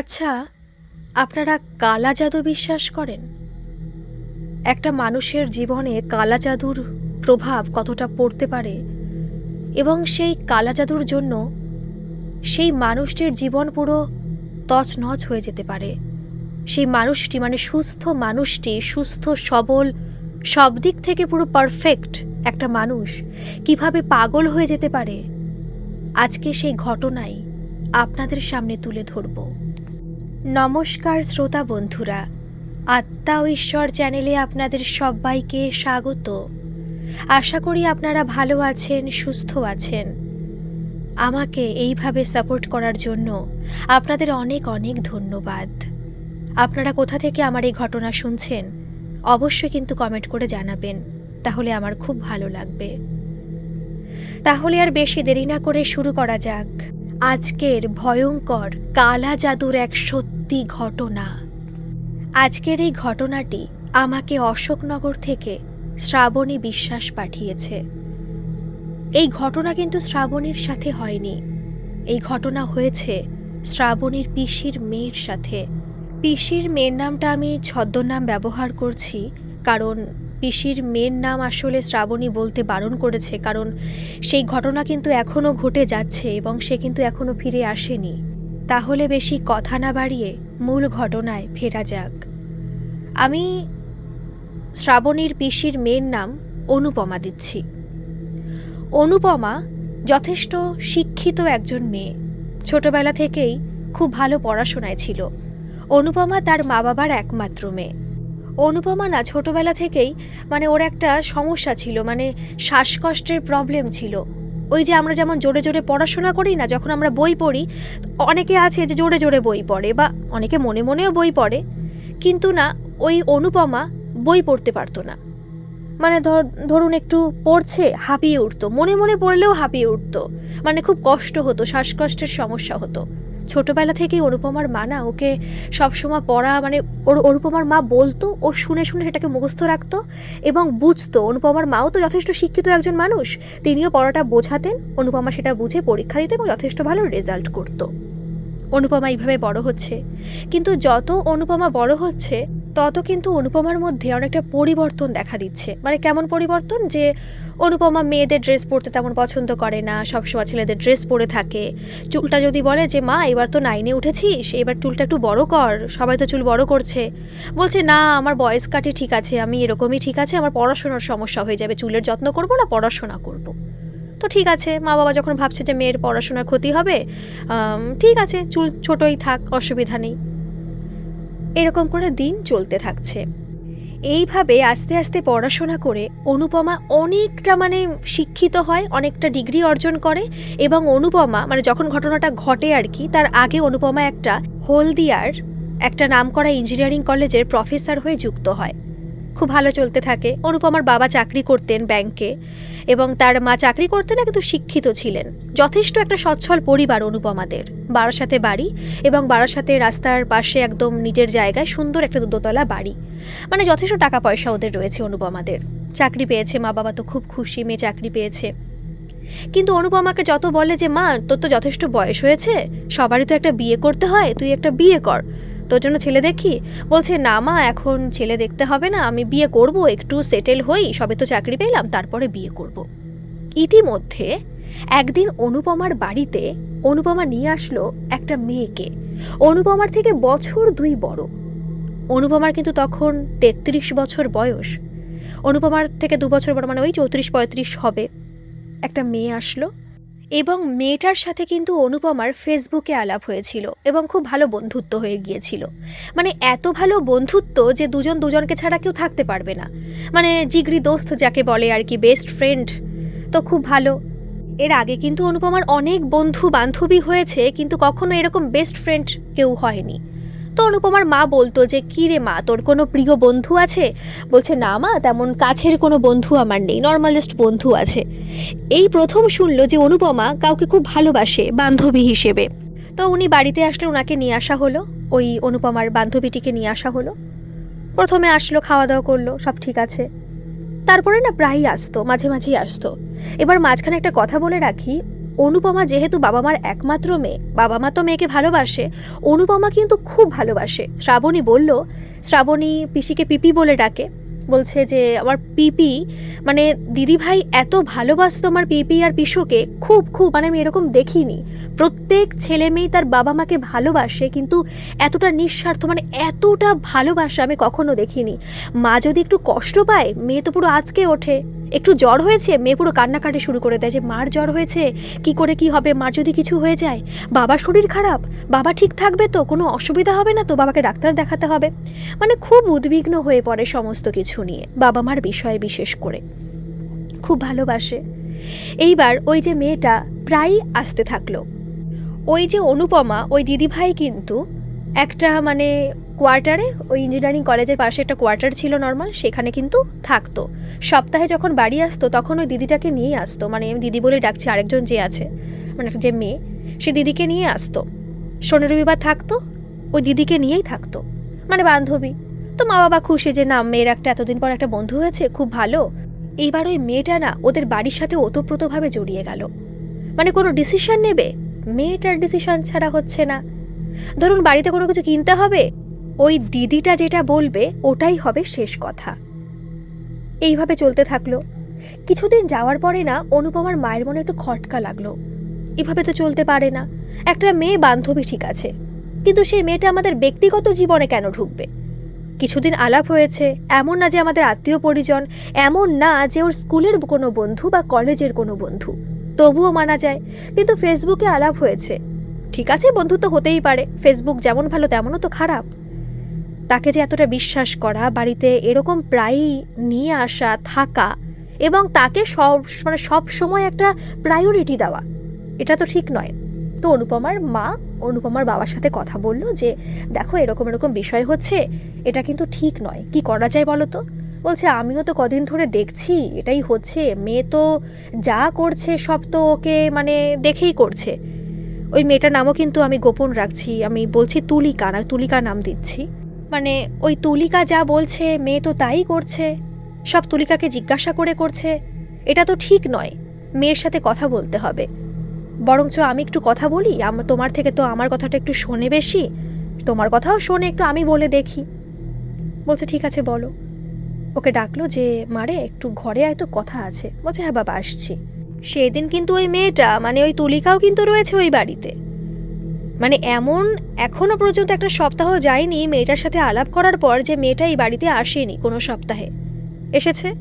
আচ্ছা আপনারা কালা জাদু বিশ্বাস করেন? একটা মানুষের জীবনে কালা জাদুর প্রভাব কতটা পড়তে পারে? এবং সেই কালা জাদুর জন্য সেই মানুষটির জীবন পুরো তছনছ হয়ে যেতে পারে। সেই মানুষটি মানে সুস্থ মানুষটি, সুস্থ, সবল, সব দিক থেকে পুরো পারফেক্ট একটা মানুষ কীভাবে পাগল হয়ে যেতে পারে? আজকে সেই ঘটনাই আপনাদের সামনে তুলে ধরব। নমস্কার শ্রোতা বন্ধুরা, আত্মা ঈশ্বর চ্যানেলে আপনাদের সবাইকে স্বাগত। আশা করি আপনারা ভালো আছেন, সুস্থ আছেন। আমাকে এইভাবে সাপোর্ট করার জন্য আপনাদের অনেক অনেক ধন্যবাদ। আপনারা কোথা থেকে আমার এই ঘটনা শুনছেন, অবশ্যই কিন্তু কমেন্ট করে জানাবেন, তাহলে আমার খুব ভালো লাগবে। তাহলে আর বেশি দেরি না করে শুরু করা যাক। আজকের ভয়ঙ্কর কালা জাদুর এক সত্যি ঘটনা। আজকের এই ঘটনাটি আমাকে অশোকনগর থেকে শ্রাবণী বিশ্বাস পাঠিয়েছে। এই ঘটনা কিন্তু শ্রাবণীর সাথে হয়নি। এই ঘটনা হয়েছে শ্রাবণীর পিসির মেয়ের সাথে। পিসির মেয়ের নামটা আমি ছদ্মনাম ব্যবহার করছি কারণ পিসির মেয়ের নাম আসলে শ্রাবণী বলতে বারণ করেছে, কারণ সেই ঘটনা কিন্তু এখনও ঘটে যাচ্ছে এবং সে কিন্তু এখনও ফিরে আসেনি। তাহলে বেশি কথা না বাড়িয়ে মূল ঘটনায় ফেরা যাক। আমি শ্রাবণীর পিসির মেয়ের নাম অনুপমা দিচ্ছি। অনুপমা যথেষ্ট শিক্ষিত একজন মেয়ে। ছোটবেলা থেকেই খুব ভালো পড়াশোনায় ছিল। অনুপমা তার মা বাবার একমাত্র মেয়ে। অনুপমা না ছোটবেলা থেকেই মানে ওর একটা সমস্যা ছিল মানে শ্বাসকষ্টের প্রবলেম ছিল। ওই যে আমরা যেমন জোরে জোরে পড়াশোনা করি না, যখন আমরা বই পড়ি, অনেকে আছে যে জোরে জোরে বই পড়ে বা অনেকে মনে মনেও বই পড়ে, কিন্তু না, ওই অনুপমা বই পড়তে পারতো না। মানে ধর, ধরুন একটু পড়ছে, হাঁপিয়ে উঠতো, মনে মনে পড়লেও হাঁপিয়ে উঠতো মানে খুব কষ্ট হতো, শ্বাসকষ্টের সমস্যা হতো। ছোটবেলা থেকে অনুপমার মা না ওকে সবসময় পড়া মানে ওর, অনুপমার মা বলতো, ও শুনে শুনে সেটাকে মুখস্থ রাখতো এবং বুঝতো। অনুপমার মাও তো যথেষ্ট শিক্ষিত একজন মানুষ। তিনিও পড়াটা বোঝাতেন, অনুপমা সেটা বুঝে পরীক্ষা দিতে এবং যথেষ্ট ভালো রেজাল্ট করতো। অনুপমা এইভাবে বড় হচ্ছে। কিন্তু যত অনুপমা বড় হচ্ছে তত কিন্তু অনুপমার মধ্যে অনেকটা পরিবর্তন দেখা দিচ্ছে। মানে কেমন পরিবর্তন? যে অনুপমা মেয়েদের ড্রেস পরতে তেমন পছন্দ করে না, সবসময় ছেলেদের ড্রেস পরে থাকে। চুলটা যদি বলে যে, মা, এবার তো নাইনে উঠেছিস, এবার চুলটা একটু বড় কর, সবাই তো চুল বড় করছে। বলছে, না, আমার বয়স কাটে ঠিক আছে, আমি এরকমই ঠিক আছে, আমার পড়াশোনার সমস্যা হয়ে যাবে, চুলের যত্ন করব না, পড়াশোনা করব। তো ঠিক আছে মা বাবা যখন ভাবছে যে, মেয়ের পড়াশোনার ক্ষতি হবে ঠিক আছে, চুল ছোটই থাক, অসুবিধা নেই। এরকম করে দিন চলতে থাকছে। এইভাবে আস্তে আস্তে পড়াশোনা করে অনুপমা অনেকটা মানে শিক্ষিত হয়, অনেকটা ডিগ্রি অর্জন করে এবং অনুপমা মানে যখন ঘটনাটা ঘটে আর কি, তার আগে অনুপমা একটা হলদিয়ার একটা নামকরা ইঞ্জিনিয়ারিং কলেজের প্রফেসর হয়ে যুক্ত হয়। খুব ভালো চলতে থাকে। অনুপমার বাবা চাকরি করতেন ব্যাংকে এবং তার মা চাকরি করতেন না কিন্তু শিক্ষিত ছিলেন। যথেষ্ট একটা সচ্ছল পরিবার অনুপমাদের বারাসাতে বাড়ি এবং বারাসাতে রাস্তার পাশে একদম নিজের জায়গায় সুন্দর একটা দোতলা বাড়ি। মানে যথেষ্ট টাকা পয়সা ওদের রয়েছে অনুপমাদের চাকরি পেয়েছে, মা বাবা তো খুব খুশি, মেয়ে চাকরি পেয়েছে। কিন্তু অনুপমাকে যত বলে যে, মা, তোর তো যথেষ্ট বয়স হয়েছে, সবারই তো একটা বিয়ে করতে হয়, তুই একটা বিয়ে কর। তোর জন্য ছেলে দেখি? বলছে, না মা, এখন ছেলে দেখতে হবে না, আমি বিয়ে করব, একটু সেটেল হই, সবে তো চাকরি পেলাম, তারপরে বিয়ে করব। ইতিমধ্যে একদিন অনুপমার বাড়িতে অনুপমা নিয়ে আসলো একটা মেয়েকে। অনুপমার থেকে বছর দুই বড়। অনুপমার কিন্তু তখন তেত্রিশ বছর বয়স। অনুপমার থেকে দু বছর বড় মানে ওই চৌত্রিশ পঁয়ত্রিশ হবে। একটা মেয়ে আসলো এবং মেয়েটার সাথে কিন্তু অনুপমার ফেসবুকে আলাপ হয়েছিল এবং খুব ভালো বন্ধুত্ব হয়ে গিয়েছিল। মানে এত ভালো বন্ধুত্ব যে দুজন দুজনকে ছাড়া কেউ থাকতে পারবে না। মানে জিগরি দোস্ত যাকে বলে আর কি বেস্ট ফ্রেন্ড তো খুব ভালো। এর আগে কিন্তু অনুপমার অনেক বন্ধু বান্ধবী হয়েছে, কিন্তু কখনো এরকম বেস্ট ফ্রেন্ড কেউ হয়নি। তো অনুপমার মা বলতো যে, কী রে মা, তোর কোনো প্রিয় বন্ধু আছে? বলছে, না মা, তেমন কাছের কোনো বন্ধু আমার নেই নর্মাল জাস্ট বন্ধু আছে। এই প্রথম শুনলো যে অনুপমা কাউকে খুব ভালোবাসে, বান্ধবী হিসেবে। তো উনি বাড়িতে আসলে ওনাকে নিয়ে আসা হলো, ওই অনুপমার বান্ধবীটিকে নিয়ে আসা হলো। প্রথমে আসলো খাওয়া দাওয়া করল, সব ঠিক আছে। তারপরে না প্রায়ই আসতো, মাঝে মাঝেই আসতো। এবার মাঝখানে একটা কথা বলে রাখি অনুপমা যেহেতু বাবা মার একমাত্র মেয়ে বাবা মা তো মেয়েকে ভালোবাসে, অনুপমা কিন্তু খুব ভালোবাসে। শ্রাবণী বলল, শ্রাবণী পিসিকে পিপি বলে ডাকে। বলছে যে আমার পিপি মানে দিদিভাই এত ভালোবাসতো আমার পিপি আর পিসুকে, খুব খুব মানে আমি এরকম দেখিনি। প্রত্যেক ছেলে মেয়ে তার বাবা মাকে ভালোবাসে, কিন্তু এতটা নিঃস্বার্থ মানে এতটা ভালোবাসা আমি কখনো দেখিনি। মা যদি একটু কষ্ট পায়, মেয়ে তো পুরো আতকে ওঠে। একটু জ্বর হয়েছে, মেয়ে পুরো কান্নাকাটি শুরু করে দেয় যে, মার জ্বর হয়েছে, কি করে কি হবে? মার যদি কিছু হয়ে যায়, বাবার শরীর খারাপ, বাবা ঠিক থাকবে তো? কোনো অসুবিধা হবে না তো? বাবাকে ডাক্তার দেখাতে হবে। মানে খুব উদ্বিগ্ন হয়ে পড়ে সমস্ত কিছু। নিয়ে বাবা মার বিষয়ে বিশেষ করে। খুব ভালোবাসে। এইবার ওই যে মেয়েটা প্রায়ই আসতে থাকল। ওই যে অনুপমা, ওই দিদিভাই কিন্তু একটা মানে কোয়ার্টারে, ওই ইঞ্জিনিয়ারিং কলেজের পাশে একটা কোয়ার্টার ছিল নর্মাল, সেখানে কিন্তু থাকতো। সপ্তাহে যখন বাড়ি আসতো, তখন ওই দিদিটাকে নিয়ে আসতো। মানে আমি দিদি বলে ডাকছি আরেকজন যে আছে মানে যে মেয়ে, সে দিদিকে নিয়ে আসতো। শনি রবিবার থাকতো, ওই দিদিকে নিয়েই থাকতো। মানে বান্ধবী। তো মা বাবা খুশি যে না, মেয়ের একটা এতদিন পর একটা বন্ধু হয়েছে, খুব ভালো। এইবার ওই মেয়েটা না, ওদের বাড়ির সাথে ওতপ্রোতভাবে জড়িয়ে গেল। মানে কোনো ডিসিশন নেবে? মেয়েটার ডিসিশন ছাড়া হচ্ছে না। ধরুন বাড়িতে কোনো কিছু কিনতে হবে, ওই দিদিটা যেটা বলবে, ওটাই হবে শেষ কথা। এইভাবে চলতে থাকল। কিছুদিন যাওয়ার পরে না, অনুপমার মায়ের মনে একটু খটকা লাগল। এভাবে তো চলতে পারে না। একটা মেয়ে বান্ধবী ঠিক আছে। কিন্তু সেই মেয়েটা আমাদের ব্যক্তিগত জীবনে কেন ঢুকবে? কিছুদিন আলাপ হয়েছে। এমন না যে আমাদের আত্মীয় পরিজন, এমন না যে ওর স্কুলের কোনো বন্ধু বা কলেজের কোনো বন্ধু। তবুও মানা যায়, কিন্তু ফেসবুকে আলাপ হয়েছে। ঠিক আছে, বন্ধুত্ব হতেই পারে, ফেসবুক যেমন ভালো তেমনও তো খারাপ। তাকে যে এতটা বিশ্বাস করা, বাড়িতে এরকম প্রায়ই নিয়ে আসা, থাকা এবং তাকে সব মানে সব সময় একটা প্রায়োরিটি দেওয়া, এটা তো ঠিক নয়। তো অনুপমার মা অনুপমার বাবার সাথে কথা বলল যে, দেখো, এরকম এরকম বিষয় হচ্ছে, এটা কিন্তু ঠিক নয়। কি করা যায় বলো তো? বলছে, আমিও তো কদিন ধরে দেখছি, এটাই হচ্ছে। মেয়ে তো যা করছে, সব তো ওকে মানে দেখেই করছে। ওই মেয়েটার নামও কিন্তু আমি গোপন রাখছি। আমি বলছি, তুলিকা না, তুলিকা নাম দিচ্ছি। মানে ওই তুলিকা যা বলছে, মেয়ে তো তাই করছে। সব তুলিকাকে জিজ্ঞাসা করে করছে। এটা তো ঠিক নয়। মেয়ের সাথে কথা বলতে হবে। বরঞ্চ আমি একটু কথা বলি তোমার থেকে তো আমার কথাটা একটু শোনে বেশি। তোমার কথাও শোনে, একটু আমি বলে দেখি। বলছে, ঠিক আছে, বলো। ওকে ডাকলো যে, মারে, একটু ঘরে আয়, তো কথা আছে। বলছে হ্যাঁ বাবা, আসছি। সেদিন কিন্তু ওই মেয়েটা মানে ওই তুলিকাও কিন্তু রয়েছে ওই বাড়িতে। মানে এমন এখনও পর্যন্ত একটা সপ্তাহ যায়নি মেয়েটার সাথে আলাপ করার পর যে মেয়েটা এই বাড়িতে আসেনি কোনো সপ্তাহে। এসেছে?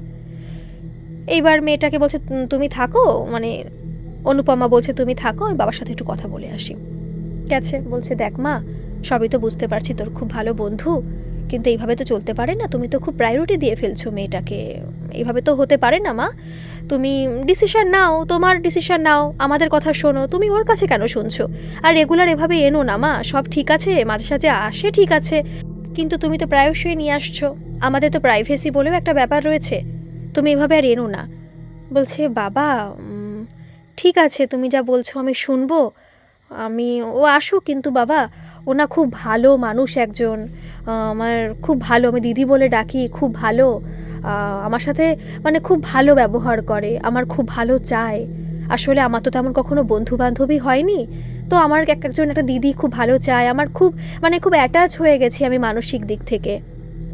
এইবার মেয়েটাকে বলছে তুমি থাকো মানে অনুপমা বলছে, তুমি থাকো, আমি বাবার সাথে একটু কথা বলে আসি। গেছে, বলছে, দেখ মা, সবই তো বুঝতে পারছি, তোর খুব ভালো বন্ধু, কিন্তু এইভাবে তো চলতে পারে না, তুমি তো খুব প্রায়োরিটি দিয়ে ফেলছো মেয়েটাকে। এইভাবে তো হতে পারে না মা, তুমি ডিসিশন নাও, তোমার ডিসিশন নাও, আমাদের কথা শোনো, তুমি ওর কাছে কেন শুনছো? আর রেগুলার এভাবে এনো না মা, সব ঠিক আছে, মাঝে সাঝে আসে ঠিক আছে, কিন্তু তুমি তো প্রায়শই নিয়ে আসছো, আমাদের তো প্রাইভেসি বলেও একটা ব্যাপার রয়েছে, তুমি এভাবে আর এনো না। বলছে, বাবা ঠিক আছে, তুমি যা বলছো আমি শুনব। আমি, ও আসুক কিন্তু বাবা, ও না খুব ভালো মানুষ একজন। আমার খুব ভালো, আমি দিদি বলে ডাকি, খুব ভালো। আমার সাথে মানে খুব ভালো ব্যবহার করে, আমার খুব ভালো চায়। আসলে আমার তো তেমন কখনো বন্ধু বান্ধবী হয়নি। তো আমার এক একজন একটা দিদি খুব ভালো চায়, আমার খুব মানে খুব অ্যাটাচ হয়ে গেছি আমি মানসিক দিক থেকে।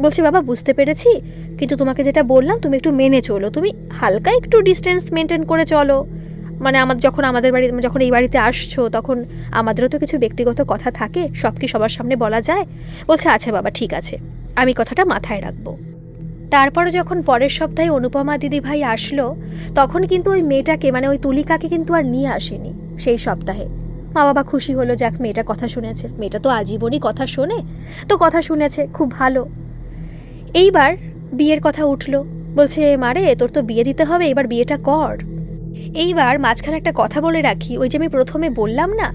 বলছি, বাবা, বুঝতে পেরেছি। কিন্তু তোমাকে যেটা বললাম, তুমি একটু মেনে চলো। তুমি হালকা একটু ডিস্টেন্স মেনটেন করে চলো। মানে আমার যখন আমাদের বাড়ি, যখন এই বাড়িতে আসছো, তখন আমাদেরও তো কিছু ব্যক্তিগত কথা থাকে, সব কি সবার সামনে বলা যায়? বলছে আচ্ছা বাবা, ঠিক আছে, আমি কথাটা মাথায় রাখব। তারপরে যখন পরের সপ্তাহে অনুপমা দিদি ভাই আসলো, তখন কিন্তু ওই মেয়েটাকে মানে ওই তুলিকাকে কিন্তু আর নিয়ে আসেনি সেই সপ্তাহে। মা বাবা খুশি হলো, যাক, মেয়েটা কথা শুনেছে, মেয়েটা তো আজীবনই কথা শোনে, তো কথা শুনেছে, খুব ভালো। এইবার বিয়ের কথা উঠল, বলছে মারে তোর তো বিয়ে দিতে হবে, এবার বিয়েটা কর। এইবার মাঝখানে একটা কথা বলে রাখি, ওই যে আমি প্রথমে বললাম না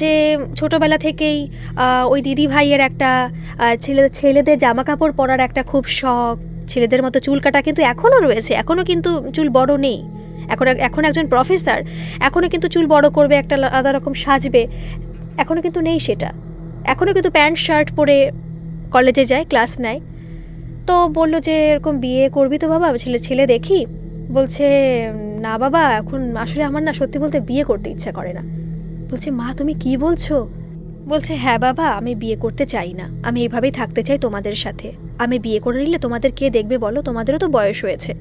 যে ছোটবেলা থেকেই ওই দিদি ভাইয়ের একটা ছেলে, ছেলেদের জামা কাপড় পরার একটা খুব শখ, ছেলেদের মতো চুল কাটা কিন্তু এখনও রয়েছে, এখনও কিন্তু চুল বড় নেই। এখন এখন একজন প্রফেসর এখনও কিন্তু চুল বড় করবে, একটা আলাদা রকম সাজবে, এখনও কিন্তু নেই সেটা। এখনও কিন্তু প্যান্ট, শার্ট পরে কলেজে যায়, ক্লাস নেয়। তো বলল যে, এরকম বিয়ে করবি তো বাবা, ছেলে ছেলে দেখি। বলছে, না বাবা, এখন আসলে আমার না সত্যি বলতে বিয়ে করতে ইচ্ছা করে না। বলছে, মা, তুমি কি বলছো? বলছে হ্যাঁ বাবা, আমি বিয়ে করতে চাই না। আমি এইভাবেই থাকতে চাই তোমাদের সাথে। আমি বিয়ে করে নিলে তোমাদের কে দেখবে বলো? তোমাদেরও তো বয়স হয়েছে।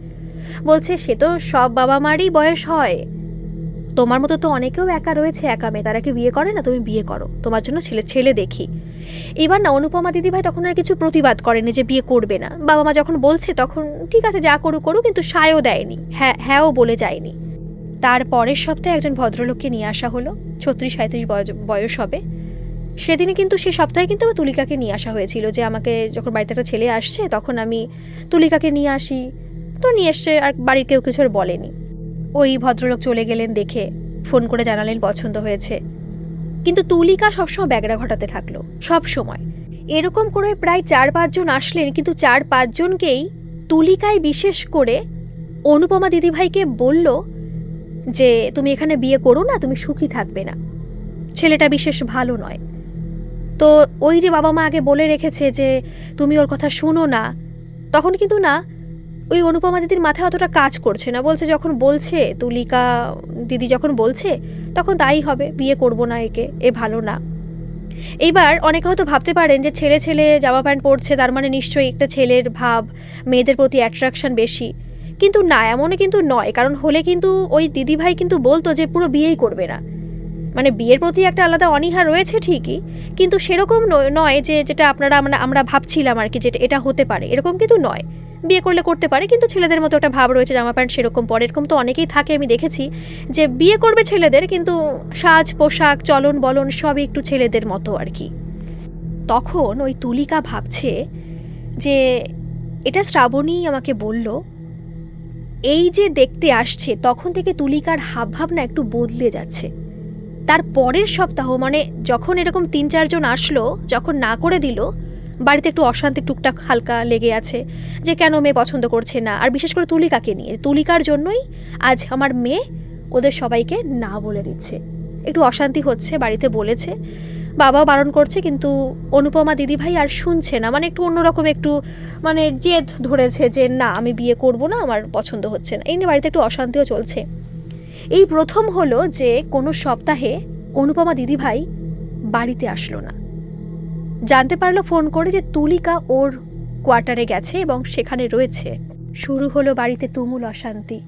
বলছে, সে তো সব বাবা মারই বয়স হয়। তোমার মতো তো অনেকেও একা রয়েছে, একা মেয়ে। তারা কি বিয়ে করে না? তুমি বিয়ে করো। তোমার জন্য ছেলে ছেলে দেখি। এবার না, অনুপমা দিদিভাই তখন আর কিছু প্রতিবাদ করেনি যে বিয়ে করবে না। বাবা মা যখন বলছে তখন, ঠিক আছে, যা করুক করুক, কিন্তু সায়ও দেয়নি। হ্যাঁ হ্যাঁও বলে যায়নি। তার পরের সপ্তাহে একজন ভদ্রলোককে নিয়ে আসা হলো, ছত্রিশ সাঁত্রিশ বয়স হবে। সেদিনে কিন্তু, সে সপ্তাহে কিন্তু আমার তুলিকাকে নিয়ে আসা হয়েছিল যে আমাকে যখন বাড়িতে একটা ছেলে আসছে, তখন আমি তুলিকাকে নিয়ে আসি। তো নিয়ে এসছে, আর বাড়ির কেউ কিছু আর বলেনি। ওই ভদ্রলোক চলে গেলেন দেখে, ফোন করে জানালেন পছন্দ হয়েছে। কিন্তু তুলিকা সবসময় ব্যাগড়া ঘটাতে থাকল সব সময় এরকম করে প্রায় চার পাঁচজন আসলেন, কিন্তু চার পাঁচজনকেই তুলিকায় বিশেষ করে অনুপমা দিদিভাইকে বলল যে, তুমি এখানে বিয়ে করো না, তুমি সুখী থাকবে না। ছেলেটা বিশেষ ভালো নয়। তো ওই যে বাবা মা আগে বলে রেখেছে যে, তুমি ওর কথা শুনো না। তখন কিন্তু না, ওই অনুপমা দিদির মাথায় অতটা কাজ করছে না। বলছে, যখন বলছে, তুলিকা দিদি যখন বলছে তখন তাই হবে, বিয়ে করব না একে, এ ভালো না। এইবার অনেকে হয়তো ভাবতে পারেন যে ছেলে ছেলে জামা প্যান্ট পরছে, তার মানে নিশ্চয়ই একটা ছেলের ভাব, মেয়েদের প্রতি অ্যাট্রাকশন বেশি। কিন্তু না, এমনও কিন্তু নয়, কারণ হলে কিন্তু ওই দিদিভাই কিন্তু বলতো যে পুরো বিয়েই করবে না। মানে বিয়ের প্রতি একটা আলাদা অনীহা রয়েছে ঠিকই, কিন্তু সেরকম নয়- যে যেটা আপনারা আমরা আমরা ভাবছিলাম আর কি যেটা এটা হতে পারে, এরকম কিন্তু নয়। বিয়ে করলে করতে পারে, কিন্তু ছেলেদের মতো একটা ভাব রয়েছে, জামা প্যান্ট সেরকম পরে, এরকম তো অনেকেই থাকে, আমি দেখেছি যে বিয়ে করবে ছেলেদের, কিন্তু সাজ, পোশাক, চলন বলন সবই একটু ছেলেদের মতো আর কি। তখন ওই তুলিকা ভাবছে যে এটা শ্রাবণী আমাকে বলল, এই যে দেখতে আসছে, তখন থেকে তুলিকার হাবভাব না একটু বদলে যাচ্ছে। তার পরের সপ্তাহ মানে যখন এরকম তিন চারজন আসলো, যখন না করে দিল বাড়িতে একটু অশান্তি, টুকটাক হালকা লেগে আছে যে কেন মেয়ে পছন্দ করছে না? আর বিশেষ করে তুলিকাকে নিয়ে। তুলিকার জন্যই আজ আমার মেয়ে ওদের সবাইকে না বলে দিচ্ছে। একটু অশান্তি হচ্ছে, বাড়িতে বলেছে, বাবাও বারণ করছে, কিন্তু অনুপমা দিদিভাই আর শুনছে না। মানে একটু অন্যরকম একটু মানে জেদ ধরেছে যে না, আমি বিয়ে করব না, আমার পছন্দ হচ্ছে না। এই নিয়ে বাড়িতে একটু অশান্তিও চলছে। এই প্রথম হলো যে কোনো সপ্তাহে অনুপমা দিদিভাই বাড়িতে আসলো না। জানতে পারল ফোন করে যে তুলিকা ওর কোয়ার্টারে গেছে এবং সেখানে রয়েছে। শুরু হলো বাড়িতে তুমুল অশান্তি।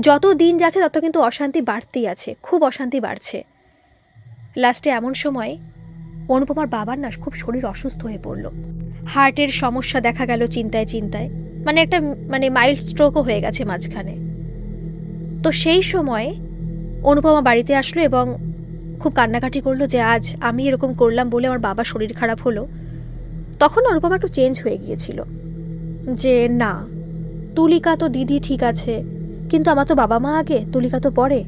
যত দিন যাচ্ছে, তত কিন্তু অশান্তি বাড়তেই আছে, খুব অশান্তি বাড়ছে। লাস্টে এমন সময় অনুপমার বাবার না খুব শরীর অসুস্থ হয়ে পড়ল। হার্টের সমস্যা দেখা গেল চিন্তায় চিন্তায়। মানে একটা মানে মাইল্ড স্ট্রোকও হয়ে গেছে মাঝখানে। তো সেই সময় অনুপমা বাড়িতে আসলো এবং খুব কান্নাকাটি করল যে আজ আমি এরকম করলাম বলে আমার বাবা শরীর খারাপ হলো। তখন অনুপমা একটু চেঞ্জ হয়ে গিয়েছিল। যে না, তুলিকা তো দিদি ঠিক আছে, কিন্তু আমার তো বাবা মা আগে, তুলিকা তো পরে।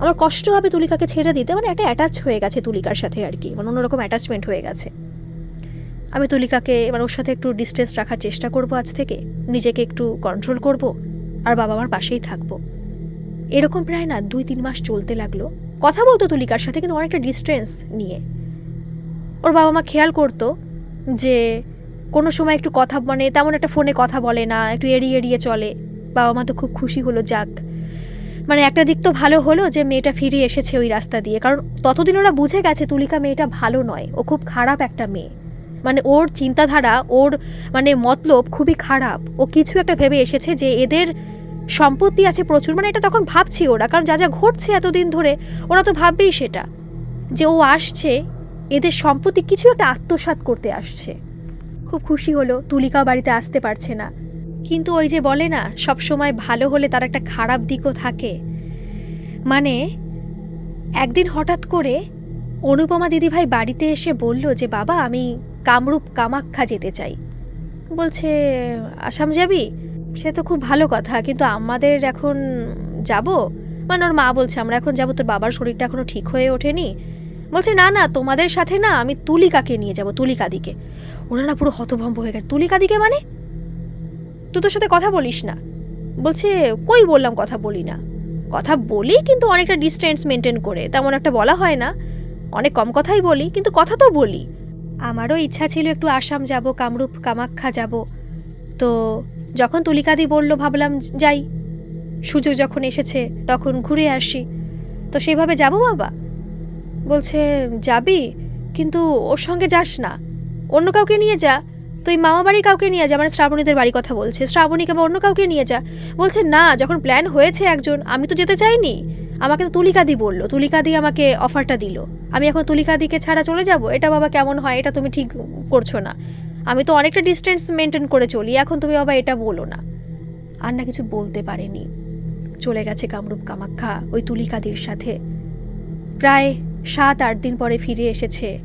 আমার কষ্ট হবে তুলিকাকে ছেড়ে দিতে মানে একটা অ্যাটাচ হয়ে গেছে তুলিকার সাথে আর কি মানে অন্যরকম অ্যাটাচমেন্ট হয়ে গেছে। আমি তুলিকাকে এবার ওর সাথে একটু ডিস্টেন্স রাখার চেষ্টা করব আজ থেকে, নিজেকে একটু কন্ট্রোল করব, আর বাবা মার পাশেই থাকব। এরকম প্রায় না দুই তিন মাস চলতে লাগল। কথা বলতো তুলিকার সাথে, কিন্তু অনেকটা ডিস্টেন্স নিয়ে। ওর বাবা মা খেয়াল করতো যে কোনো সময় একটু কথা মানে তেমন একটা ফোনে কথা বলে না, একটু এড়িয়ে এড়িয়ে চলে। বাবা মা তো খুব খুশি হলো, যাক। মানে একটা দিক তো ভালো হলো যে মেয়েটা ফিরে এসেছে ওই রাস্তা দিয়ে, কারণ ততদিন ওরা বুঝে গেছে তুলিকা মেয়েটা ভালো নয়, ও খুব খারাপ একটা মেয়ে। মানে ওর চিন্তাধারা, ওর মানে মতলব খুবই খারাপ। ও কিছু একটা ভেবে এসেছে যে এদের সম্পত্তি আছে প্রচুর মানে এটা তখন ভাবছি ওরা, কারণ যা যা ঘটছে এতদিন ধরে, ওরা তো ভাববেই সেটা। যে ও আসছে, এদের সম্পত্তি কিছু একটা আত্মসাৎ করতে আসছে। খুব খুশি হলো, তুলিকাও বাড়িতে আসতে পারছে না। কিন্তু ওই যে বলে না, সব সময় ভালো হলে তার একটা খারাপ দিকও থাকে। মানে একদিন হঠাৎ করে অনুপমা দিদিভাই বাড়িতে এসে বলল যে, বাবা, আমি কামরূপ কামাখ্যা যেতে চাই। বলছে, আসাম যাবি? সে তো খুব ভালো কথা, কিন্তু আমাদের এখন যাব? মানে ওর মা বলছে, আমরা এখন যাব, তোর বাবার শরীরটা এখনও ঠিক হয়ে ওঠেনি। বলছে, না না, তোমাদের সাথে না, আমি তুলিকাকে নিয়ে যাব, তুলিকাদিকে। না পুরো হতভম্ব হয়ে গেছে। তুলিকাদিকে মানে? তুই তোর সাথে কথা বলিস না। বলছে, কই বললাম কথা বলি না? কথা বলি, কিন্তু অনেকটা ডিস্টেন্স মেনটেন করে, তেমন একটা বলা হয় না। অনেক কম কথাই বলি, কিন্তু কথা তো বলি। আমারও ইচ্ছা ছিল একটু আসাম যাব, কামরূপ, কামাখ্যা যাব। তো যখন তুলিকাদি বলল, ভাবলাম যাই। সুযোগ যখন এসেছে, তখন ঘুরে আসি। তো সেভাবে যাব বাবা? বলছে, যাবি, কিন্তু ওর সঙ্গে যাস না। অন্য কাউকে নিয়ে যা। তুই মামা বাড়ির কাউকে নিয়ে যা মানে শ্রাবণীদের বাড়ি কথা বলছে। শ্রাবণীকে বা অন্য কাউকে নিয়ে যা। বলছে, না, যখন প্ল্যান হয়েছে একজন, আমি তো যেতে চাইনি। আমাকে তো তুলিকাদি বলল। তুলিকাদি আমাকে অফারটা দিল। আমি এখন তুলিকাদিকে ছাড়া চলে যাব? এটা বাবা কেমন হয়? এটা তুমি ঠিক করছ না। আমি তো অনেকটা ডিস্টেন্স মেনটেন করে চলি, এখন তুমি বাবা এটা বলো না। আর না কিছু বলতে পারেনি। চলে গেছে কামরূপ কামাখ্যা ওই তুলিকাদির সাথে। প্রায় সাত, আট দিন পরে ফিরে এসেছে।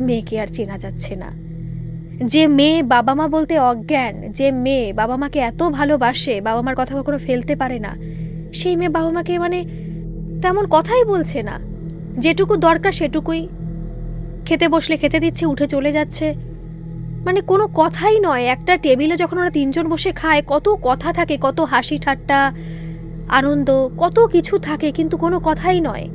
মেয়েকে আর চেনা যাচ্ছে না। যে মেয়ে বাবা মা বলতে অজ্ঞান, যে মেয়ে বাবা মাকে এত ভালোবাসে, বাবা মার কথা কখনো ফেলতে পারে না, সেই মেয়ে বাবা মাকে মানে তেমন কথাই বলছে না। যেটুকু দরকার সেটুকুই। খেতে বসলে খেতে দিচ্ছে, উঠে চলে যাচ্ছে। মানে কোনো কথাই নয়। একটা টেবিলে যখন ওরা তিনজন বসে খায়, কত কথা থাকে, কত হাসি ঠাট্টা, আনন্দ, কত কিছু থাকে, কিন্তু কোনো কথাই নয়।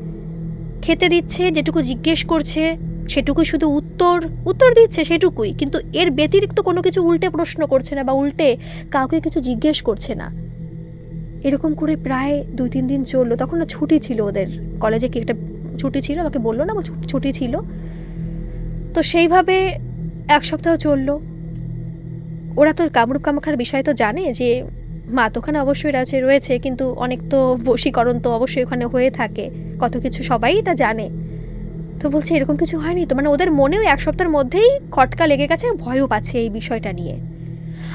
খেতে দিচ্ছে, যেটুকু জিজ্ঞেস করছে, সেটুকুই শুধু উত্তর উত্তর দিচ্ছে সেটুকুই, কিন্তু এর ব্যতিরিক্ত কোনো কিছু উল্টে প্রশ্ন করছে না বা উল্টে কাউকে কিছু জিজ্ঞেস করছে না। এরকম করে প্রায় দুই তিন দিন চলল। তখন না ছুটি ছিল ওদের। কলেজে কি একটা ছুটি ছিল? আমাকে বলল না ছুটি- ছিল। তো সেইভাবে সপ্তাহ চলল। ওরা তো কামরূপ কামাখার বিষয় তো জানে যে মা তো ওখানে অবশ্যই রয়েছে রয়েছে, কিন্তু অনেক তো বশীকরণ তো অবশ্যই ওখানে হয়ে থাকে। কত কিছু সবাই এটা জানে। তো বলছে, এরকম কিছু হয়নি তো? মানে ওদের মনেও এক সপ্তাহের মধ্যেই খটকা লেগে গেছে, ভয়ও পাচ্ছে এই বিষয়টা নিয়ে।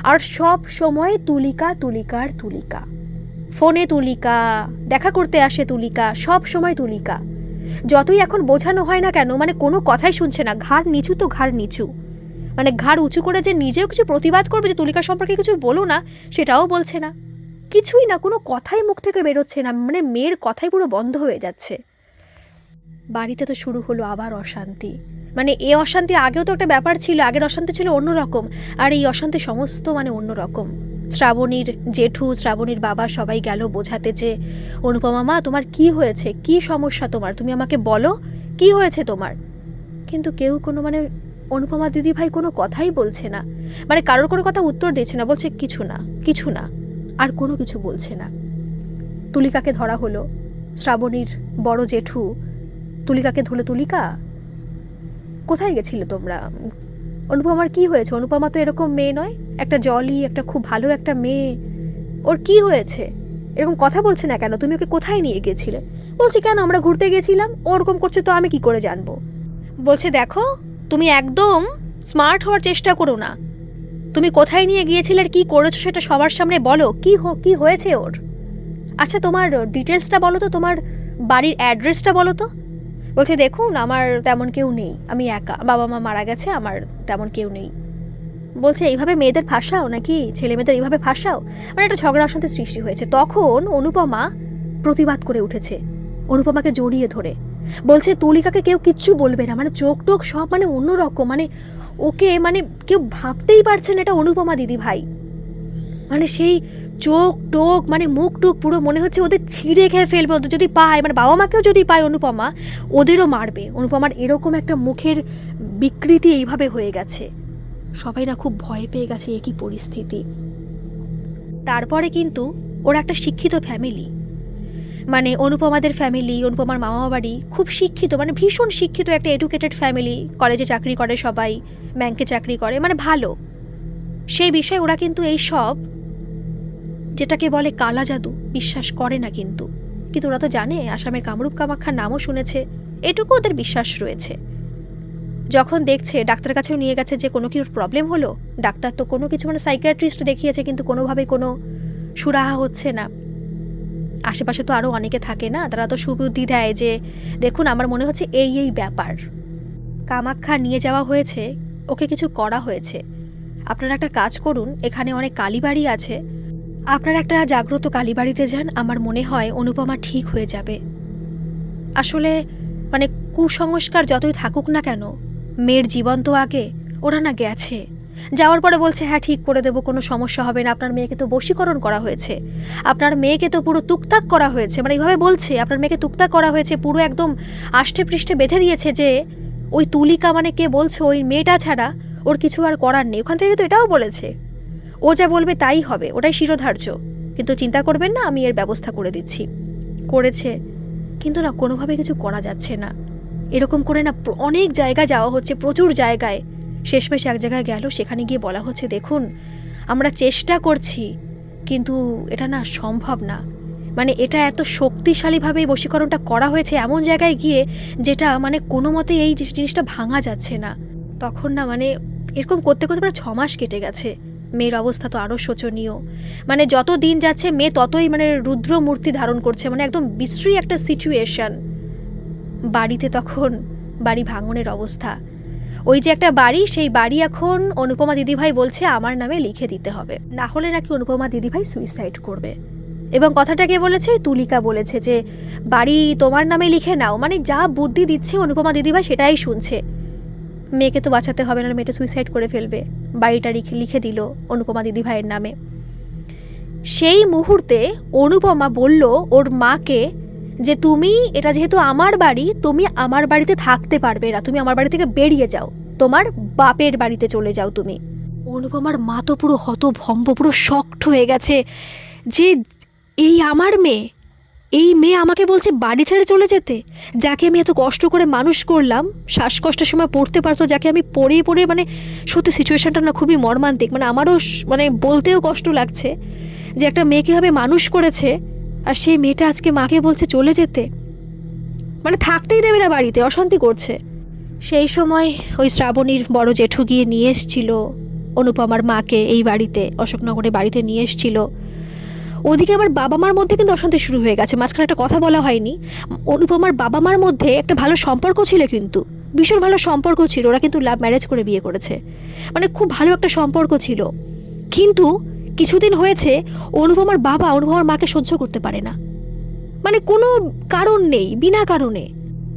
আর সব সময় তুলিকা, তুলিকার তুলিকা। ফোনে তুলিকা, দেখা করতে আসে তুলিকা, সব সময় তুলিকা। যতই এখন বোঝানো হয় না কেন মানে কোনো কথাই শুনছে না, ঘাড় নিচু তো ঘাড় নিচু। মানে ঘাড় উঁচু করে যে নিজেও কিছু প্রতিবাদ করবে যে তুলিকা সম্পর্কে কিছু বলো না, সেটাও বলছে না। কিছুই না, কোনো কথাই মুখ থেকে বেরোচ্ছে না মানে মেয়ের কথাই পুরো বন্ধ হয়ে যাচ্ছে। বাড়িতে তো শুরু হলো আবার অশান্তি। মানে এ অশান্তি আগেও তো একটা ব্যাপার ছিল, আগের অশান্তি ছিল অন্যরকম, আর এই অশান্তি সমস্ত মানে অন্যরকম। শ্রাবণীর জেঠু, শ্রাবণীর বাবা সবাই গেল বোঝাতে যে, অনুপমা মা, তোমার কি হয়েছে? কি সমস্যা তোমার? তুমি আমাকে বলো, কি হয়েছে তোমার? কিন্তু কেউ কোনো মানে অনুপমা দিদি ভাই কোনো কথাই বলছে না। মানে কারোর কোনো কথা উত্তর দিচ্ছে না, বলছে কিছু না কিছু না, আর কোনো কিছু বলছে না। তুলিকাকে ধরা হলো, শ্রাবণীর বড় জেঠু। তুলিকাকে ধরলে তুলিকা? কোথায় গেছিলে তোমরা? অনুপমার কি হয়েছে? অনুপমা তো এরকম মেয়ে নয়, একটা জলি একটা খুব ভালো একটা মেয়ে। ওর কি হয়েছে? এরকম কথা বলছে না কেন? তুমি ওকে কোথায় নিয়ে গেছিলে? বলছি, কেন আমরা ঘুরতে গেছিলাম? ওরকম করছে তো আমি কি করে জানব? বলছে, দেখো তুমি একদম স্মার্ট হওয়ার চেষ্টা করো না। তুমি কোথায় নিয়ে গিয়েছিলে আর কি করেছ সেটা সবার সামনে বলো। কি কি হয়েছে ওর? আচ্ছা তোমার ডিটেলসটা বলো তো, তোমার বাড়ির অ্যাড্রেসটা বলো তো। বলছে, দেখুন, আমার তেমন কেউ নেই। আমি একা। বাবা মা মারা গেছে, আমার তেমন কেউ নেই। বলছে, এইভাবে মেয়েদের ফাঁসাও নাকি? ছেলে মেয়েদের এইভাবে ফাঁসাও? মানে একটা ঝগড়া অশান্তির সৃষ্টি হয়েছে। তখন অনুপমা প্রতিবাদ করে উঠেছে। অনুপমাকে জড়িয়ে ধরে। বলছে, তুলিকাকে কেউ কিচ্ছু বলবে না। মানে চোখ টোক সব মানে অন্যরকম। মানে ওকে মানে কেউ ভাবতেই পারছে না এটা অনুপমা দিদি ভাই। মানে সেই চোখ টোক মানে মুখ টুক পুরো মনে হচ্ছে ওদের ছিঁড়ে খেয়ে ফেলবে। ওদের যদি পায় মানে বাবা মাকেও যদি পায় অনুপমা, ওদেরও মারবে। অনুপমার এরকম একটা মুখের বিকৃতি এইভাবে হয়ে গেছে। সবাই না খুব ভয় পেয়ে গেছে একই পরিস্থিতি। তারপরে কিন্তু ওরা একটা শিক্ষিত ফ্যামিলি মানে অনুপমাদের ফ্যামিলি অনুপমার মামা বাড়ি খুব শিক্ষিত মানে ভীষণ শিক্ষিত একটা এডুকেটেড ফ্যামিলি কলেজে চাকরি করে সবাই ব্যাংকে চাকরি করে মানে ভালো। সেই বিষয়ে ওরা কিন্তু এই সব, যেটাকে বলে কালা জাদু, বিশ্বাস করে না কিন্তু। কিন্তু ওরা তো জানে, আসামের কামরূপ কামাখ্যার নামও শুনেছে, এটুকু ওদের বিশ্বাস রয়েছে। যখন দেখছে, ডাক্তার কাছেও নিয়ে গেছে যে কোনো কিছুর প্রবলেম হলো, ডাক্তার তো কোনো কিছু মানে সাইকিয়াট্রিস্ট দেখিয়েছে, কিন্তু কোনোভাবেই কোনো সুরাহা হচ্ছে না। আশেপাশে তো আরও অনেকে থাকে না, তারা তো সুবুদ্ধি দেয় যে, দেখুন, আমার মনে হচ্ছে এই এই ব্যাপার। কামাখ্যা নিয়ে যাওয়া হয়েছে, ওকে কিছু করা হয়েছে। আপনারা একটা কাজ করুন, এখানে অনেক কালীবাড়ি আছে। আপনারা একটা জাগ্রত কালীবাড়িতে যান, আমার মনে হয় অনুপমা ঠিক হয়ে যাবে। আসলে মানে কুসংস্কার যতই থাকুক না কেন, মেয়ের জীবন তো আগে, ওরা না গেছে। যাওয়ার পরে বলছে হ্যাঁ ঠিক করে দেবো, কোনো সমস্যা হবে না। আপনার মেয়েকে তো বশীকরণ করা হয়েছে। আপনার মেয়েকে তো পুরো তুকতাক করা হয়েছে। মানে এইভাবে বলছে, আপনার মেয়েকে তুকতাক করা হয়েছে, পুরো একদম আষ্টে পৃষ্ঠে বেঁধে দিয়েছে যে, ওই তুলিকা মানে কে বলছো, ওই মেয়েটা ছাড়া ওর কিছু আর করার নেই। ওখান থেকে তো এটাও বলেছে। ও যা বলবে তাই হবে, ওটাই শিরোধার্য। কিন্তু চিন্তা করবেন না, আমি এর ব্যবস্থা করে দিচ্ছি। করেছে, কিন্তু না, কোনোভাবে কিছু করা যাচ্ছে না। এরকম করে না, অনেক জায়গা যাওয়া হচ্ছে, প্রচুর জায়গায়। শেষমেশ এক জায়গায় গেল, সেখানে গিয়ে বলা হচ্ছে, দেখুন, আমরা চেষ্টা করছি, কিন্তু এটা না সম্ভব না। মানে এটা এত শক্তিশালীভাবে বশীকরণটা করা হয়েছে এমন জায়গায় গিয়ে যেটা মানে কোনো মতে এই জিনিসটা ভাঙা যাচ্ছে না। তখন না মানে এরকম করতে করতে প্রায় ছ মাস কেটে গেছে। মেয়ের অবস্থা তো আরও শোচনীয়। মানে যত দিন যাচ্ছে, মেয়ে ততই মানে রুদ্র মূর্তি ধারণ করছে মানে একদম বিশ্রী একটা সিচুয়েশন বাড়িতে তখন বাড়ি ভাঙনের অবস্থা। ওই যে একটা বাড়ি, সেই বাড়ি এখন অনুপমা দিদিভাই বলছে আমার নামে লিখে দিতে হবে। না হলে নাকি অনুপমা দিদিভাই সুইসাইড করবে। এবং কথাটা কে বলেছে? তুলিকা বলেছে যে, বাড়ি তোমার নামে লিখে নাও। মানে যা বুদ্ধি দিচ্ছে অনুপমা দিদিভাই সেটাই শুনছে। মেয়েকে তো বাঁচাতে হবে না মেয়েটা সুইসাইড করে ফেলবে। বাড়িটা লিখে লিখে দিল অনুপমা দিদিভাইয়ের নামে। সেই মুহূর্তে অনুপমা বলল, ওর মাকে যে তুমি, এটা যেহেতু আমার বাড়ি, তুমি আমার বাড়িতে থাকতে পারবে না। তুমি আমার বাড়ি থেকে বেরিয়ে যাও। তোমার বাপের বাড়িতে চলে যাও তুমি। অনুপমার মা তো পুরো হতভম্ব, পুরো শক্ট হয়ে গেছে যে এই আমার মেয়ে, এই মেয়ে আমাকে বলছে বাড়ি ছেড়ে চলে যেতে। যাকে আমি এত কষ্ট করে মানুষ করলাম, শ্বাসকষ্টের সময় পড়তে পারতো, যাকে আমি পড়ে পড়ে মানে সত্যি সিচুয়েশনটা না খুবই মর্মান্তিক। মানে আমারও মানে বলতেও কষ্ট লাগছে যে একটা মেয়েকে হবে মানুষ করেছে আর সেই মেয়েটা আজকে মাকে বলছে চলে যেতে। মানে থাকতেই দেবে না বাড়িতে, অশান্তি করছে। সেই সময় ওই শ্রাবণীর বড় জেঠু গিয়ে নিয়ে এসছিল, অনুপমার মাকে এই বাড়িতে, অশোকনগরে বাড়িতে নিয়ে এসছিল। ওদিকে আমার বাবা মার মধ্যে কিন্তু অশান্তি শুরু হয়ে গেছে, মাঝখানে একটা কথা বলা হয়নি। অনুপমার বাবা মার মধ্যে একটা ভালো সম্পর্ক ছিল কিন্তু, ভীষণ ভালো সম্পর্ক ছিল, ওরা কিন্তু লাভ ম্যারেজ করে বিয়ে করেছে। মানে খুব ভালো একটা সম্পর্ক ছিল। কিন্তু কিছুদিন হয়েছে অনুপমার বাবা অনুপমার মাকে সহ্য করতে পারে না। মানে কোনো কারণ নেই, বিনা কারণে।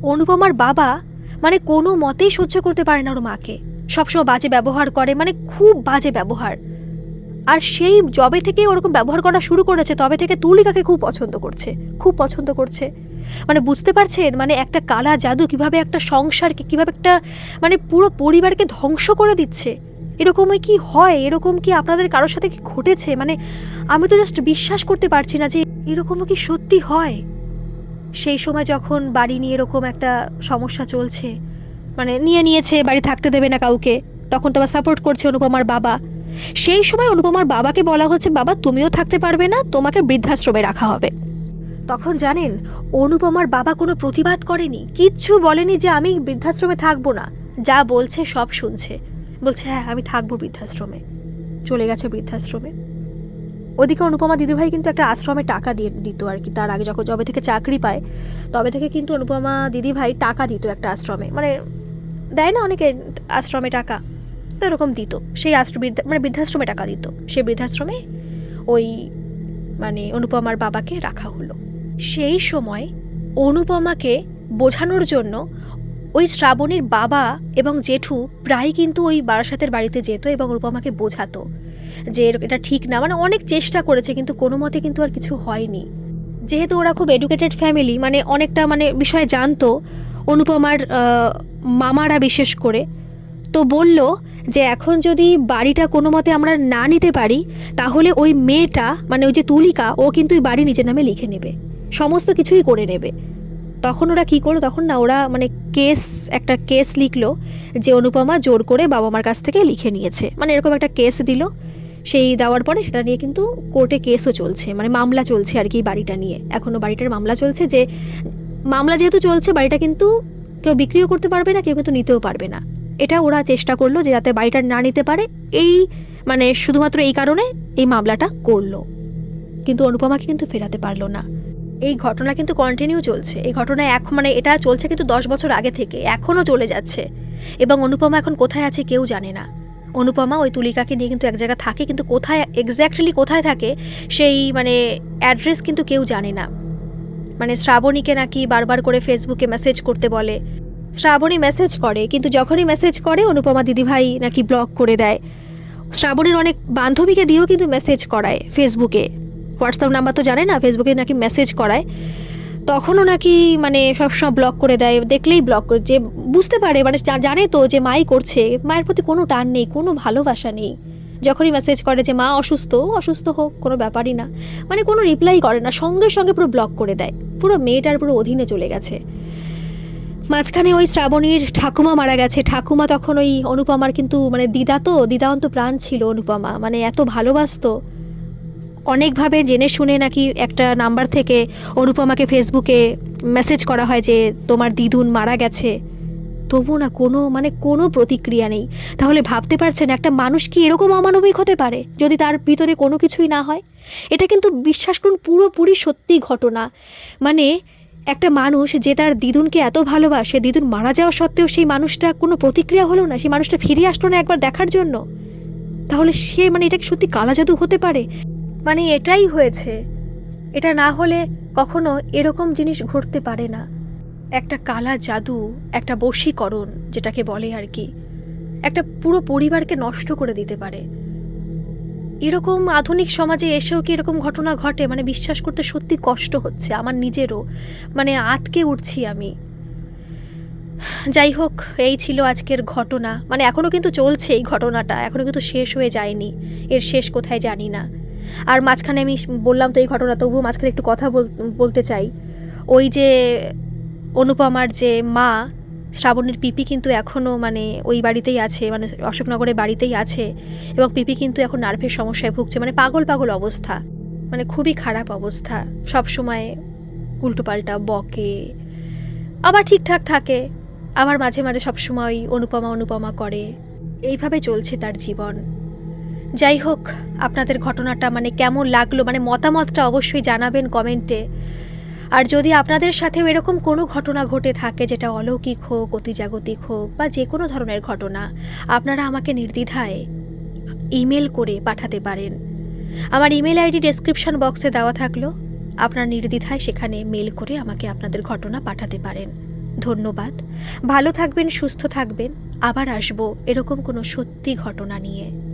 অনুপমার বাবা মানে কোনো মতেই সহ্য করতে পারে না ওর মাকে। সবসময় বাজে ব্যবহার করে মানে খুব বাজে ব্যবহার। আর সেই জবে থেকে ওরকম ব্যবহার করা শুরু করেছে, তবে থেকে তুলিকাকে খুব পছন্দ করছে, খুব পছন্দ করছে। মানে বুঝতে পারছেন? মানে একটা কালা জাদু কীভাবে একটা সংসারকে, কীভাবে একটা মানে পুরো পরিবারকে ধ্বংস করে দিচ্ছে। এরকমই কি হয়? এরকম কি আপনাদের কারোর সাথে কি ঘটেছে? মানে আমি তো জাস্ট বিশ্বাস করতে পারছি না যে এরকমও কি সত্যি হয়? সেই সময় যখন বাড়ি নিয়ে এরকম একটা সমস্যা চলছে মানে নিয়ে নিয়েছে, বাড়ি থাকতে দেবে না কাউকে, তখন তো আবার সাপোর্ট করছে অনুপমার বাবা। সেই সময় অনুপমার বাবাকে বলা হচ্ছে, বাবা, তুমিও থাকতে পারবে না, তোমাকে বৃদ্ধাশ্রমে রাখা হবে। তখন জানেন, অনুপমার বাবা কোনো প্রতিবাদ করেনি, কিচ্ছু বলেনি যে আমি বৃদ্ধাশ্রমে থাকব না। যা বলছে সব শুনছে। বলছে হ্যাঁ আমি থাকব বৃদ্ধাশ্রমে। চলে গেছে বৃদ্ধাশ্রমে। ওদিকে অনুপমা দিদিভাই কিন্তু একটা আশ্রমে টাকা দিয়ে দিত আর কি। তার আগে যখন যবে থেকে চাকরি পায়, তবে থেকে কিন্তু অনুপমা দিদিভাই টাকা দিত একটা আশ্রমে। মানে দেয় না অনেকে আশ্রমে টাকা, তো এরকম দিত। সেই আশ্রম মানে বৃদ্ধাশ্রমে টাকা দিত। সেই বৃদ্ধাশ্রমে ওই মানে অনুপমার বাবাকে রাখা হলো। সেই সময় অনুপমাকে বোঝানোর জন্য ওই শ্রাবণীর বাবা এবং জেঠু প্রায় কিন্তু ওই বারাসাতের বাড়িতে যেত এবং অনুপমাকে বোঝাতো যে এটা ঠিক না। মানে অনেক চেষ্টা করেছে কিন্তু কোনো মতে কিন্তু আর কিছু হয়নি। যেহেতু ওরা খুব এডুকেটেড ফ্যামিলি মানে অনেকটা মানে বিষয়ে জানতো অনুপমার মামারা বিশেষ করে। তো বলল যে এখন যদি বাড়িটা কোনো মতে আমরা না নিতে পারি, তাহলে ওই মেয়েটা মানে ওই যে তুলিকা, ও কিন্তু ওই বাড়ি নিজের নামে লিখে নেবে। সমস্ত কিছুই করে নেবে। তখন ওরা কী করল? তখন না ওরা মানে কেস, একটা কেস লিখলো যে অনুপমা জোর করে বাবা মার কাছ থেকে লিখে নিয়েছে। মানে এরকম একটা কেস দিল। সেই দেওয়ার পরে সেটা নিয়ে কিন্তু কোর্টে কেসও চলছে। মানে মামলা চলছে আর কি বাড়িটা নিয়ে। এখনও বাড়িটার মামলা চলছে যে, মামলা যেহেতু চলছে, বাড়িটা কিন্তু কেউ বিক্রিও করতে পারবে না, কেউ কিন্তু নিতেও পারবে না। এটা ওরা চেষ্টা করল যে যাতে বাড়িটা না নিতে পারে। এই মানে শুধুমাত্র এই কারণে এই মামলাটা করল। কিন্তু অনুপমাকে কিন্তু ফেরাতে পারল না। এই ঘটনা কিন্তু কন্টিনিউ চলছে। এই ঘটনা এখন মানে এটা চলছে কিন্তু দশ বছর আগে থেকে, এখনও চলে যাচ্ছে। এবং অনুপমা এখন কোথায় আছে কেউ জানে না। অনুপমা ওই তুলিকাকে নিয়ে কিন্তু এক জায়গায় থাকে, কিন্তু কোথায় এক্স্যাক্টলি কোথায় থাকে, সেই মানে অ্যাড্রেস কিন্তু কেউ জানে না। মানে শ্রাবণীকে নাকি বারবার করে ফেসবুকে মেসেজ করতে বলে। শ্রাবণী মেসেজ করে, কিন্তু যখনই মেসেজ করে, অনুপমা দিদিভাই নাকি ব্লক করে দেয়। শ্রাবণীর অনেক বান্ধবীকে দিয়েও কিন্তু মেসেজ করায় ফেসবুকে হোয়াটসঅ্যাপ নাম্বার তো জানে না, ফেসবুকে নাকি মেসেজ করায়। তখনও নাকি মানে সবসময় ব্লক করে দেয়, দেখলেই ব্লক করে, যে বুঝতে পারে মানে জানে তো যে মাই করছে, মায়ের প্রতি কোনো টান নেই, কোনো ভালোবাসা নেই। যখনই মেসেজ করে যে মা অসুস্থ অসুস্থ হোক, কোনো ব্যাপারই না মানে কোনো রিপ্লাই করে না, সঙ্গে সঙ্গে পুরো ব্লক করে দেয়, পুরো মেয়েটার পুরো অধীনে চলে গেছে। মাঝখানে ওই শ্রাবণীর ঠাকুমা মারা গেছে, ঠাকুমা তখন ওই অনুপমার কিন্তু মানে দিদা তো দিদান্ত প্রাণ ছিল অনুপমা মানে এত ভালোবাসতো। অনেকভাবে জেনে শুনে নাকি একটা নাম্বার থেকে অনুপমাকে ফেসবুকে মেসেজ করা হয় যে, তোমার দিদুন মারা গেছে। তবু না কোনো মানে কোনো প্রতিক্রিয়া নেই। তাহলে ভাবতে পারছেন একটা মানুষ কি এরকম অমানবিক হতে পারে, যদি তার ভিতরে কোনো কিছুই না হয়? এটা কিন্তু বিশ্বাস করুন, পুরোপুরি সত্যি ঘটনা। মানে একটা মানুষ যে তার দিদুনকে এত ভালোবাসে, দিদুন মারা যাওয়া সত্ত্বেও সেই মানুষটা কোনো প্রতিক্রিয়া হলো না, সেই মানুষটা ফিরে আসলো না একবার দেখার জন্য? তাহলে সে মানে এটা কি সত্যি কালা জাদু হতে পারে? মানে এটাই হয়েছে। এটা না হলে কখনো এরকম জিনিস ঘটতে পারে না। একটা কালা জাদু, একটা বশীকরণ, যেটাকে বলে আর কি, একটা পুরো পরিবারকে নষ্ট করে দিতে পারে। এরকম আধুনিক সমাজে এসেও কি এরকম ঘটনা ঘটে? মানে বিশ্বাস করতে সত্যি কষ্ট হচ্ছে, আমার নিজেরও। মানে আতকে উঠছি আমি। যাই হোক, এই ছিল আজকের ঘটনা। মানে এখনও কিন্তু চলছে এই ঘটনাটা এখনও কিন্তু শেষ হয়ে যায়নি। এর শেষ কোথায় জানি না। আর মাঝখানে আমি বললাম তো এই ঘটনা, তবুও মাঝখানে একটু কথা বল- বলতে চাই। ওই যে অনুপমার যে মা, শ্রাবণের পিপি কিন্তু এখনও মানে ওই বাড়িতেই আছে মানে অশোকনগরের বাড়িতেই আছে এবং পিপি কিন্তু এখন নার্ভের সমস্যায় ভুগছে মানে পাগল পাগল অবস্থা। মানে খুবই খারাপ অবস্থা। সব সময় উল্টোপাল্টা বকে, আবার ঠিকঠাক থাকে, আবার মাঝে মাঝে সবসময় অনুপমা অনুপমা করে। এইভাবে চলছে তার জীবন। যাই হোক, আপনাদের ঘটনাটা মানে কেমন লাগল মানে মতামতটা অবশ্যই জানাবেন কমেন্টে। আর যদি আপনাদের সাথেও এরকম কোনো ঘটনা ঘটে থাকে, যেটা অলৌকিক হোক, অতিজাগতিক হোক, বা যে কোনো ধরনের ঘটনা, আপনারা আমাকে নির্দ্বিধায় ইমেল করে পাঠাতে পারেন। আমার ইমেল আইডি ডেসক্রিপশন বক্সে দেওয়া থাকল। আপনার নির্দ্বিধায় সেখানে মেল করে আমাকে আপনাদের ঘটনা পাঠাতে পারেন। ধন্যবাদ। ভালো থাকবেন, সুস্থ থাকবেন। আবার আসব এরকম কোনো সত্যি ঘটনা নিয়ে।